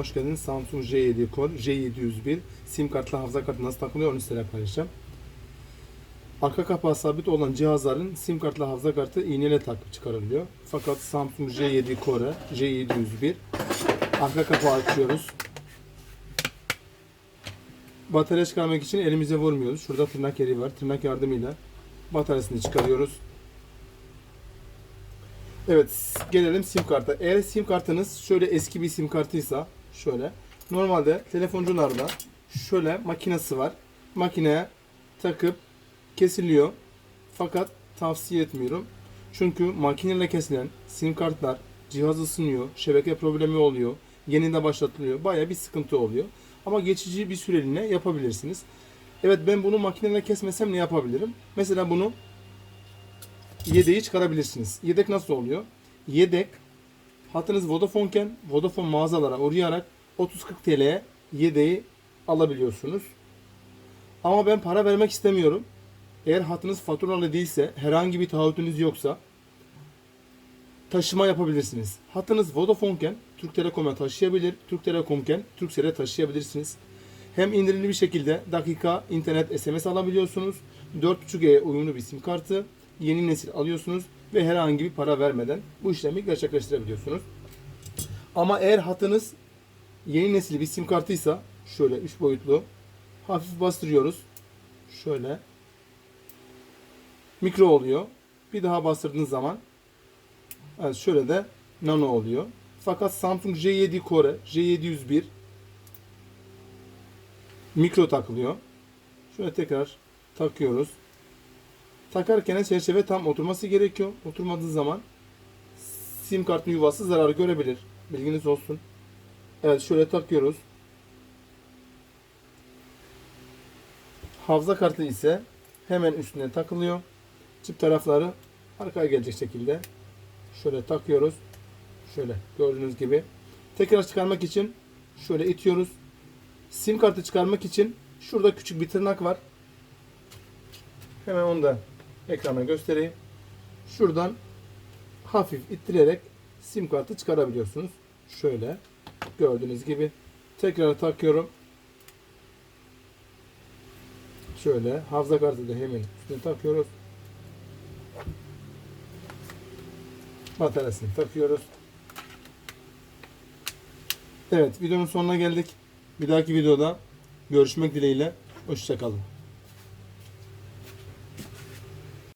Hoş geldiniz. Samsung J7 Core J701 sim kartla hafıza kartı nasıl takılıyor onu size paylaşacağım. Arka kapağı sabit olan cihazların sim kartla hafıza kartı iğneyle takıp çıkarılıyor. Fakat Samsung J7 Core J701 arka kapağı açıyoruz. Batarya çıkarmak için elimize vurmuyoruz. Şurada tırnak yeri var. Tırnak yardımıyla bataryasını çıkarıyoruz. Evet, gelelim sim karta. Eğer sim kartınız şöyle eski bir sim kartıysa şöyle. Normalde telefoncularda şöyle makinesi var. Makineye takıp kesiliyor. Fakat tavsiye etmiyorum. Çünkü makineyle kesilen sim kartlar cihaz ısınıyor, şebeke problemi oluyor, yeniden başlatılıyor. Baya bir sıkıntı oluyor. Ama geçici bir süreliğine yapabilirsiniz. Evet ben bunu makineyle kesmesem ne yapabilirim? Mesela bunu yedeği çıkarabilirsiniz. Yedek nasıl oluyor? Yedek hatınız Vodafone'ken Vodafone mağazalara uğrayarak 30-40 TL'ye yedeği alabiliyorsunuz. Ama ben para vermek istemiyorum. Eğer hatınız faturalı değilse, herhangi bir taahhütünüz yoksa taşıma yapabilirsiniz. Hatınız Vodafone'ken Türk Telekom'a taşıyabilir, Türk Telekom'ken Turkcell'e taşıyabilirsiniz. Hem indirimli bir şekilde dakika internet SMS alabiliyorsunuz. 4.5G'ye uyumlu bir sim kartı, yeni nesil alıyorsunuz ve herhangi bir para vermeden bu işlemi gerçekleştirebiliyorsunuz. Ama eğer hatınız yeni nesil bir sim kartıysa şöyle 3 boyutlu hafif bastırıyoruz. Şöyle mikro oluyor. Bir daha bastırdığınız zaman evet şöyle de nano oluyor. Fakat Samsung J7 Core J701 mikro takılıyor. Şöyle tekrar takıyoruz. Takarken çerçeve tam oturması gerekiyor. Oturmadığı zaman sim kartın yuvası zarar görebilir. Bilginiz olsun. Evet şöyle takıyoruz. Hafıza kartı ise hemen üstüne takılıyor. Çift tarafları arkaya gelecek şekilde şöyle takıyoruz. Şöyle gördüğünüz gibi. Tekrar çıkarmak için şöyle itiyoruz. Sim kartı çıkarmak için şurada küçük bir tırnak var. Hemen onu da ekrana göstereyim. Şuradan hafif ittirerek sim kartı çıkarabiliyorsunuz. Şöyle gördüğünüz gibi. Tekrar takıyorum. Şöyle hafıza kartı da hemen üstüne takıyoruz. Bataryasını takıyoruz. Evet videonun sonuna geldik. Bir dahaki videoda görüşmek dileğiyle. Hoşçakalın.